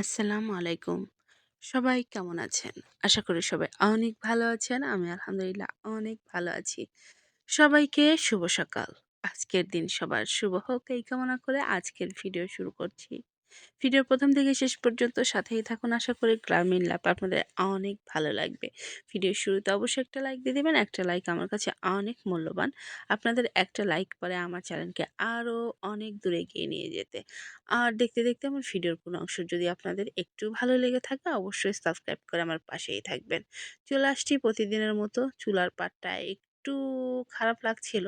আসসালামু আলাইকুম। সবাই কেমন আছেন? আশা করি সবাই অনেক ভালো আছেন, আমি আলহামদুলিল্লাহ অনেক ভালো আছি। সবাইকে শুভ সকাল। আজকের দিন সবার শুভ হোক, এই কামনা করে আজকের ভিডিও শুরু করছি। ভিডিওর প্রথম থেকে শেষ পর্যন্ত সাথেই থাকুন। আশা করি গ্রামীণ ল্যাপ আপনাদের অনেক ভালো লাগবে। ভিডিওর শুরুতে অবশ্যই একটা লাইক দিয়ে দেবেন, একটা লাইক আমার কাছে অনেক মূল্যবান। আপনাদের একটা লাইক পরে আমার চ্যানেলকে আরও অনেক দূরে এগিয়ে নিয়ে যেতে। আর দেখতে দেখতে আমার ভিডিওর কোনো অংশ যদি আপনাদের একটু ভালো লেগে থাকে, অবশ্যই সাবস্ক্রাইব করে আমার পাশেই থাকবেন। চলে আসছি প্রতিদিনের মতো চুলার পাটটা একটু খারাপ লাগছিল।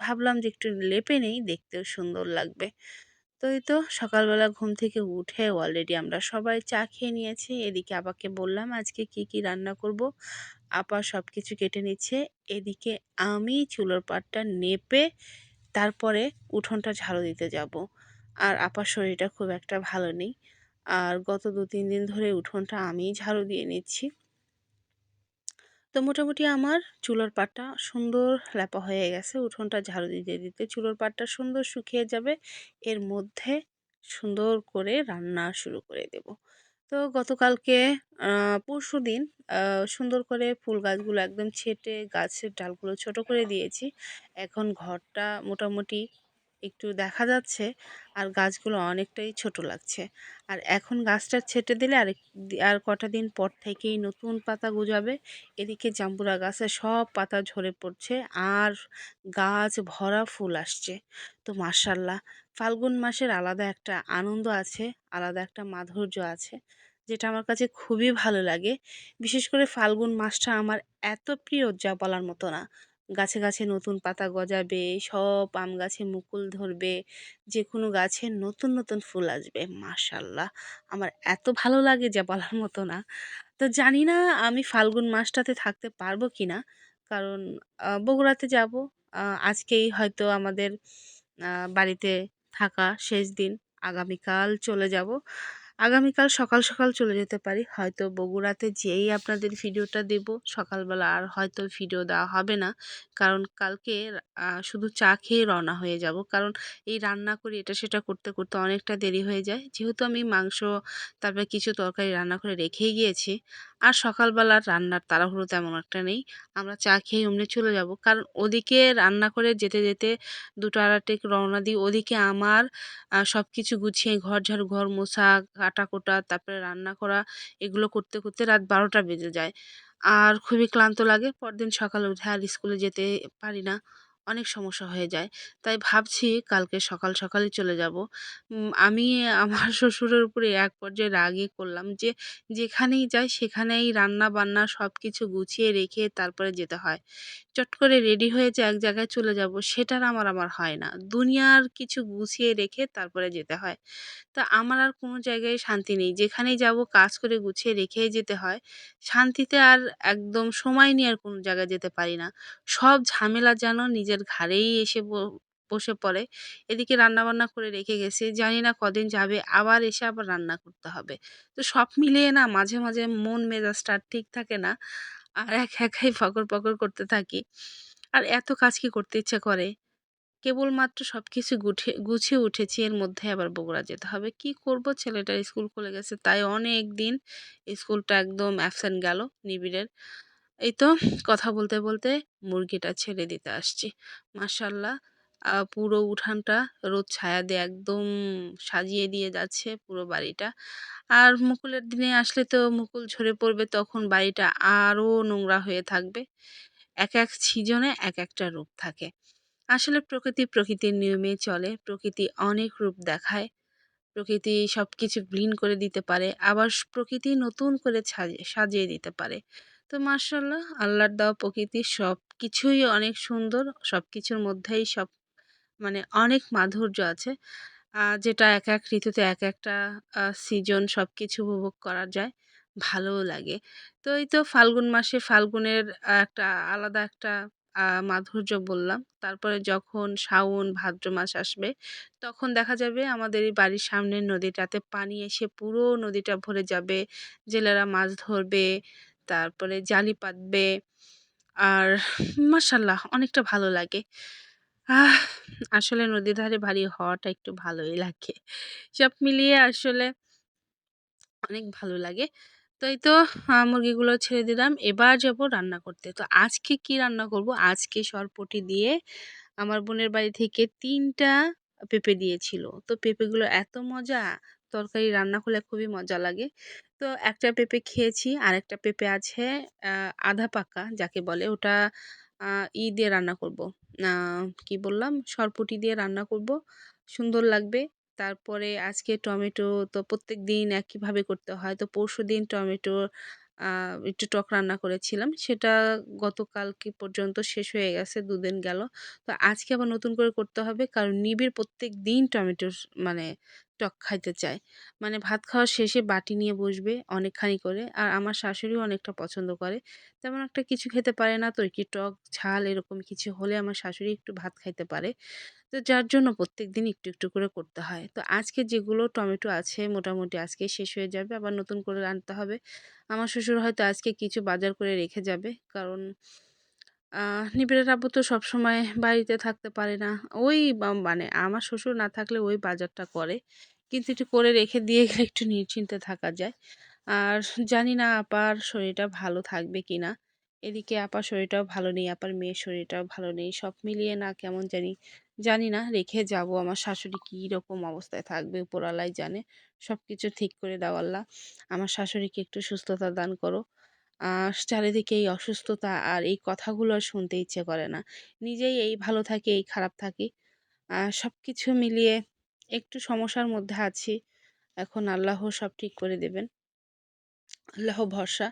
ভাবলাম যে একটু লেপে নেই, দেখতেও সুন্দর লাগবে। তো এই তো সকালবেলা ঘুম থেকে উঠে অলরেডি আমরা সবাই চা খেয়ে নিয়েছি। এদিকে আপাকে বললাম, আজকে কি কি রান্না করব? আপা সব কিছু কেটে নিচ্ছে। এদিকে আমি চুলোর পাটটা নেপে তারপরে উঠোনটা ঝাড়ু দিতে যাব। আর আপার শরীরটা খুব একটা ভালো নেই। আর গত দু তিন দিন ধরে উঠোনটা আমিই ঝাড়ু দিয়ে নিচ্ছি। তো মোটামুটি আমার চুলোর পাটটা সুন্দর ল্যাপা হয়ে গেছে। উঠোনটা ঝাড়ু দিতে দিতে। চুলোর পাটটা সুন্দর শুকিয়ে যাবে। এর মধ্যে সুন্দর করে রান্না শুরু করে দেব। তো গতকালকে পরশু দিন সুন্দর করে ফুল গাছগুলো একদম ছেটে গাছের ডালগুলো ছোট করে দিয়েছি। এখন ঘরটা মোটামুটি একটু দেখা যাচ্ছে আর গাছগুলো অনেকটাই ছোট লাগছে। আর এখন গাছটা ছেটে দিলে আর আর কটা দিন পর থেকেই নতুন পাতা গজাবে। এদিকে জাম্বুরা গাছে সব পাতা ঝরে পড়ছে আর গাছ ভরা ফুল আসছে। তো মার্শাল্লাহ ফাল্গুন মাসের আলাদা একটা আনন্দ আছে, আলাদা একটা মাধুর্য আছে, যেটা আমার কাছে খুবই ভালো লাগে। বিশেষ করে ফাল্গুন মাসটা আমার এত প্রিয় যা বলার মতো না। গাছে গাছে নতুন পাতা গজাবে, সব আম গাছে মুকুল ধরবে যে কোনো গাছে নতুন নতুন ফুল আসবে। মাশাল্লাহ! আমার এত ভালো লাগে যা বলার মতো না। তো জানি না আমি ফাল্গুন মাসটাতে থাকতে পারব কি না কারণ বগুড়াতে যাব। আজকেই হয়তো আমাদের বাড়িতে থাকা শেষ দিন, আগামীকাল চলে যাব। আগামীকাল সকাল সকাল চলে যেতে পারি। হয়তো বগুড়াতে যেই আপনাদের ভিডিওটা দেব। সকালবেলা আর হয়তো ভিডিও দেওয়া হবে না। কারণ কালকে শুধু চা খেয়ে রওনা হয়ে যাব। কারণ এই রান্না করি, এটা সেটা করতে করতে অনেকটা দেরি হয়ে যায়। যেহেতু আমি মাংস, তারপরে কিছু তরকারি রান্না করে রেখেই গিয়েছি। আর সকালবেলার রান্নার তাড়াহুড়ো তেমন একটা নেই। আমরা চা খেয়ে অমনি চলে যাব। কারণ ওদিকে রান্না করে যেতে যেতে দুটো আড়াটে রওনা দিই। ওদিকে আমার সব কিছু গুছিয়ে ঘর ঝাড়ু ঘর মোছা কাটা কোটা তারপরে রান্না করা এগুলো করতে করতে রাত বারোটা বেজে যায়। আর খুবই ক্লান্ত লাগে। পরদিন সকালে উঠে আর স্কুলে যেতে পারি না। অনেক সমস্যা হয়ে যায়। তাই ভাবছি কালকে সকাল সকালই চলে যাব। আমি আমার শ্বশুরের উপরে এক পর্যায়ে রাগই করলাম যে, যেখানেই যাই সেখানেই রান্না বান্না সব কিছু গুছিয়ে রেখে তারপরে যেতে হয়। চট করে রেডি হয়ে যে এক জায়গায় চলে যাব সেটার আমার আমার হয় না। দুনিয়ার কিছু গুছিয়ে রেখে তারপরে যেতে হয়। তা আমার আর কোনো জায়গায় শান্তি নেই। যেখানেই যাব কাজ করে গুছিয়ে রেখেই যেতে হয়। শান্তিতে আর একদম সময় নিয়ে আর কোনো জায়গায় যেতে পারি না। সব ঝামেলা যেন নিজের ঘাড়েই এসে বসে পড়ে। এদিকে রান্নাবান্না করে রেখে গেছি। জানি না কদিন যাবে, আবার এসে আবার রান্না করতে হবে। তো সব মিলিয়ে না মাঝে মাঝে মন মেজাজটা ঠিক থাকে না। আর এক একাই ফকর পকর করতে থাকি। আর এত কাজ কি করতে ইচ্ছে করে? কেবলমাত্র সব কিছু গুঠে, গুছিয়ে উঠেছি। এর মধ্যে আবার বগুড়া যেতে হবে। কি করব? ছেলেটার স্কুল খুলে গেছে। তাই অনেক দিন স্কুলটা একদম অ্যাবসেন্ট গেল নিবিড়ের। এই তো কথা বলতে বলতে মুরগিটা ছেড়ে দিতে আসছি। মাসাল্লাহ পুরো উঠানটা রোদ ছায়া দিয়ে একদম সাজিয়ে দিয়ে যাচ্ছে পুরো বাড়িটা। আর মুকুলের দিনে আসলে তো মুকুল ঝরে পড়বে তখন বাড়িটা আরও নোংরা হয়ে থাকবে। এক এক সিজনে এক একটা রূপ থাকে। আসলে প্রকৃতি প্রকৃতির নিয়মে চলে, প্রকৃতি অনেক রূপ দেখায়। প্রকৃতি সব কিছু ক্লিন করে দিতে পারে, আবার প্রকৃতি নতুন করে সাজিয়ে দিতে পারে। তো মার্শাল্লাহ আল্লাহর দেওয়া প্রকৃতি সব কিছুই অনেক সুন্দর। সব কিছুর মধ্যেই সব মানে অনেক মাধুর্য আছে। যেটা এক এক ঋতুতে এক একটা সিজন সব কিছু উপভোগ করা যায়, ভালোও লাগে। তো এই তো ফাল্গুন মাসে ফাল্গুনের একটা আলাদা একটা মাধুর্য বললাম। তারপরে যখন শাওন, ভাদ্র মাস আসবে, তখন দেখা যাবে আমাদের এই বাড়ির সামনের নদীটাতে পানি এসে পুরো নদীটা ভরে যাবে। জেলেরা মাছ ধরবে তারপরে জালি পাতবে। আর মাসাল্লাহ অনেকটা ভালো লাগে। আসলে নদীর ধারে বাড়ি হওয়াটা একটু ভালোই লাগে। সব মিলিয়ে আসলে অনেক ভালো লাগে। তো এই তো মুরগিগুলো ছেড়ে দিলাম। এবার যাব রান্না করতে। তো আজকে কি রান্না করব? আজকে সরপটি দিয়ে আমার বোনের বাড়ি থেকে তিনটা পেঁপে দিয়েছিল। তো পেঁপেগুলো এত মজা! তরকারি রান্না করলে খুবই মজা লাগে। তো একটা পেঁপে খেয়েছি আর একটা পেঁপে আছে আধা পাকা যাকে বলে ওটা ই দিয়ে রান্না করব। কি বললাম? সরপুটি দিয়ে রান্না করব। সুন্দর লাগবে। তারপরে আজকে টমেটো তো প্রত্যেক দিন একইভাবে করতে হয়। তো পরশু দিন টমেটো একটু টক রান্না করেছিলাম। সেটা গতকালকে পর্যন্ত শেষ হয়ে গেছে, দুদিন গেল। তো আজকে আবার নতুন করে করতে হবে, কারণ নিবিড় প্রত্যেক দিন টমেটো মানে টক খাইতে চায়। মানে ভাত খাওয়ার শেষে বাটি নিয়ে বসবে অনেকখানি করে, আর আমার শাশুড়িও অনেকটা পছন্দ করে। তেমন একটা কিছু খেতে পারে না তো কি টক, ঝাল এরকম কিছু হলে আমার শাশুড়ি একটু ভাত খাইতে পারে। তো যার জন্য প্রত্যেক দিন একটু একটু করে করতে হয়। তো আজকে যেগুলো টমেটো আছে মোটামুটি আজকে শেষ হয়ে যাবে, আবার নতুন করে আনতে হবে। আমার শ্বশুর হয়তো আজকে কিছু বাজার করে রেখে যাবে। কারণ নিবিড়ের আব্বু তো সবসময় বাড়িতে থাকতে পারে না। ওই মানে আমার শ্বশুর না থাকলে ওই বাজারটা করে। কিন্তু একটু করে রেখে দিয়ে গেলে একটু নিশ্চিন্তে থাকা যায়। আর জানি না আপার শরীরটা ভালো থাকবে কি না এদিকে আপার শরীরটাও ভালো নেই, আপার মেয়ের শরীরটাও ভালো নেই। সব মিলিয়ে না কেমন জানি জানি না রেখে যাব। আমার শাশুড়ি কী রকম অবস্থায় থাকবে, উপরওয়ালাই জানে। সব কিছু ঠিক করে দাও আল্লাহ। আমার শাশুড়িকে একটু সুস্থতা দান করো। চারিদিকে এই অসুস্থতা আর এই কথাগুলো আর শুনতে ইচ্ছে করে না। নিজেই এই ভালো থাকি, এই খারাপ থাকি। সব কিছু মিলিয়ে একটু সমস্যার মধ্যে আছি। এখন আল্লাহ সব ঠিক করে দেবেন। আল্লাহ ভরসা।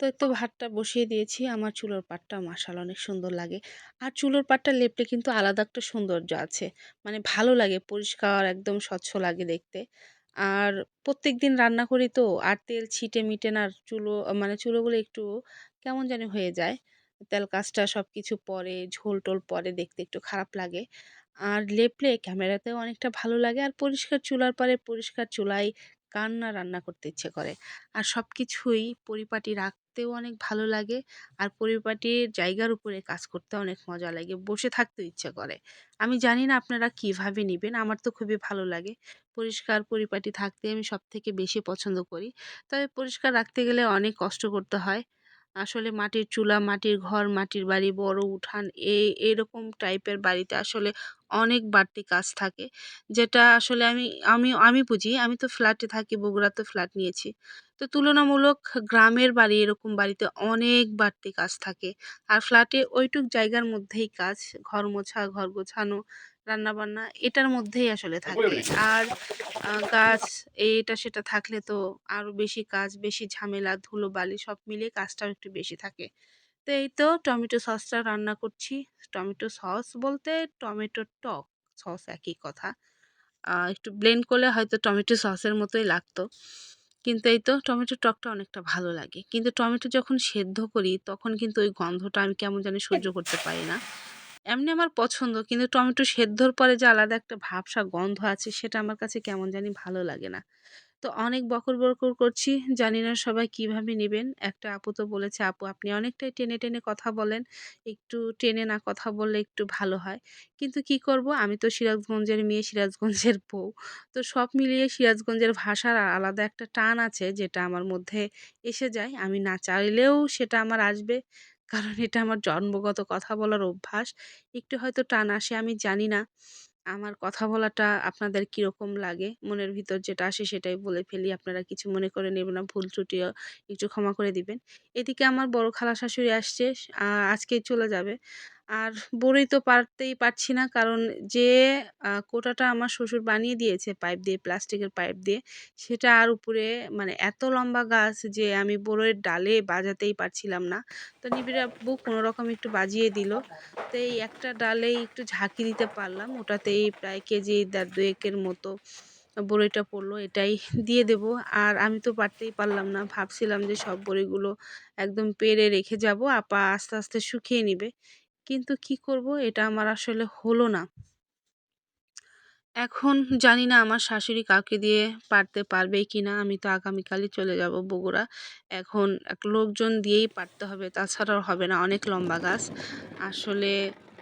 তো তো ভাতটা বসিয়ে দিয়েছি। আমার চুলোর পাটটা মাসাল অনেক সুন্দর লাগে। আর চুলোর পাটটা লেপলে কিন্তু আলাদা একটা সৌন্দর্য আছে। মানে ভালো লাগে, পরিষ্কার, একদম স্বচ্ছ লাগে দেখতে। আর প্রত্যেক দিন রান্না করি তো, আর তেল ছিটে মিটে না চুলো মানে চুলোগুলো একটু কেমন জানি হয়ে যায়। তেল কাজটা সব কিছু পরে, ঝোল টোল পরে দেখতে একটু খারাপ লাগে। আর লেপলে ক্যামেরাতেও অনেকটা ভালো লাগে। আর পরিষ্কার চুলার পরে পরিষ্কার চুলায় কান্না রান্না করতে ইচ্ছে করে। আর সব কিছুই পরিপাটি রাখতেও অনেক ভালো লাগে আর পরিপাটির জায়গার উপরে কাজ করতে অনেক মজা লাগে, বসে থাকতেও ইচ্ছে করে। আমি জানি না আপনারা কীভাবে নেবেন, আমার তো খুবই ভালো লাগে। পরিষ্কার পরিপাটি থাকতে আমি সব থেকে বেশি পছন্দ করি। তবে পরিষ্কার রাখতে গেলে অনেক কষ্ট করতে হয়। আসলে মাটির চুলা, মাটির ঘর, মাটির বাড়ি, বড় উঠান এই এরকম টাইপের বাড়িতে আসলে অনেক বাড়তি কাজ থাকে। যেটা আসলে আমি আমি আমি বুঝি আমি তো ফ্ল্যাটে থাকি বগুড়াতে ফ্ল্যাট নিয়েছি। তো তুলনামূলক গ্রামের বাড়ি এরকম বাড়িতে অনেক বাড়তি কাজ থাকে। আর ফ্ল্যাটে ওইটুক জায়গার মধ্যেই কাজ ঘর মোছা ঘর গোছানো রান্নাবান্না এটার মধ্যেই আসলে থাকে। আর গাছ এটা সেটা থাকলে তো আরও বেশি কাজ বেশি ঝামেলা ধুলোবালি সব মিলিয়ে কাজটাও একটু বেশি থাকে। তো এই তো টমেটো সসটা রান্না করছি। টমেটো সস বলতে টমেটো টক, সস একই কথা। একটু ব্লেন্ড করলে হয়তো টমেটো সসের মতোই লাগতো। কিন্তু এই তো টমেটো টকটা অনেকটা ভালো লাগে। কিন্তু টমেটো যখন সেদ্ধ করি তখন কিন্তু ওই গন্ধটা আমি কেমন জানি সহ্য করতে পারি না। এমনি আমার পছন্দ, কিন্তু টমেটো সেদ্ধর পরে যে আলাদা একটা ভাবসা গন্ধ আছে সেটা আমার কাছে কেমন জানি ভালো লাগে না। তো অনেক বকর বকর করছি। জানি না সবাই কীভাবে নেবেন। একটা আপু তো বলেছে, আপু, আপনি অনেকটাই টেনে টেনে কথা বলেন। একটু টেনে না কথা বললে একটু ভালো হয়। কিন্তু কি করব? আমি তো সিরাজগঞ্জের মেয়ে, সিরাজগঞ্জের বউ। তো সব মিলিয়ে সিরাজগঞ্জের ভাষার আলাদা একটা টান আছে, যেটা আমার মধ্যে এসে যায়। আমি না চাইলেও সেটা আমার আসবে, কারণ এটা আমার জন্মগত কথা বলার অভ্যাস। একটু হয়তো টান আসে, আমি জানি না। আমার কথা বলাটা আপনাদের কীরকম লাগে? মনের ভিতর যেটা আসে সেটাই বলে ফেলি। আপনারা কিছু মনে করে নেবেন না, ভুল ত্রুটিও একটু ক্ষমা করে দিবেন। এদিকে আমার বড় খালা শাশুড়ি আসছে আজকেই চলে যাবে। আর বড়ই তো পারতেই পারছি না। কারণ যে কোটাটা আমার শ্বশুর বানিয়ে দিয়েছে পাইপ দিয়ে, প্লাস্টিকের পাইপ দিয়ে, সেটা আর উপরে মানে এত লম্বা গাছ যে, আমি বড়ইয়ের ডালে বাজাতেই পারছিলাম না। তো নিবিড় আব্বু কোনো রকম একটু বাজিয়ে দিল। তো এই একটা ডালেই একটু ঝাঁকি দিতে পারলাম। ওটাতেই প্রায় কেজি দেড় দুয়েকের মতো বড়িটা পড়ল, এটাই দিয়ে দেব। আর আমি তো পারতেই পারলাম না। ভাবছিলাম যে সব বড়িগুলো একদম পেরে রেখে যাব। আপা আস্তে আস্তে শুকিয়ে নিবে। কিন্তু কি করব? এটা আমার আসলে হলো না। এখন জানি না আমার শাশুড়ি কাউকে দিয়ে পারতে পারবে কি না আমি তো আগামীকালই চলে যাব বগুড়া। এখন এক লোকজন দিয়েই পারতে হবে, তাছাড়াও হবে না অনেক লম্বা গাছ। আসলে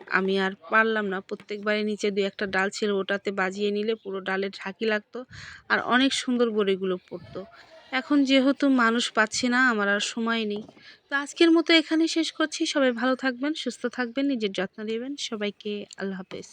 আমি আর পারলাম না। প্রত্যেকবারে নিচে দুই একটা ডাল ছিল, ওটাতে বাজিয়ে নিলে পুরো ডালের ঝাঁকি লাগতো। আর অনেক সুন্দর বড়িগুলো পড়তো। এখন যেহেতু মানুষ পাচ্ছি না, আমার আর সময় নেই। তো আজকের মতো এখানেই শেষ করছি। সবাই ভালো থাকবেন, সুস্থ থাকবেন, নিজের যত্ন নেবেন। সবাইকে আল্লাহ হাফেজ।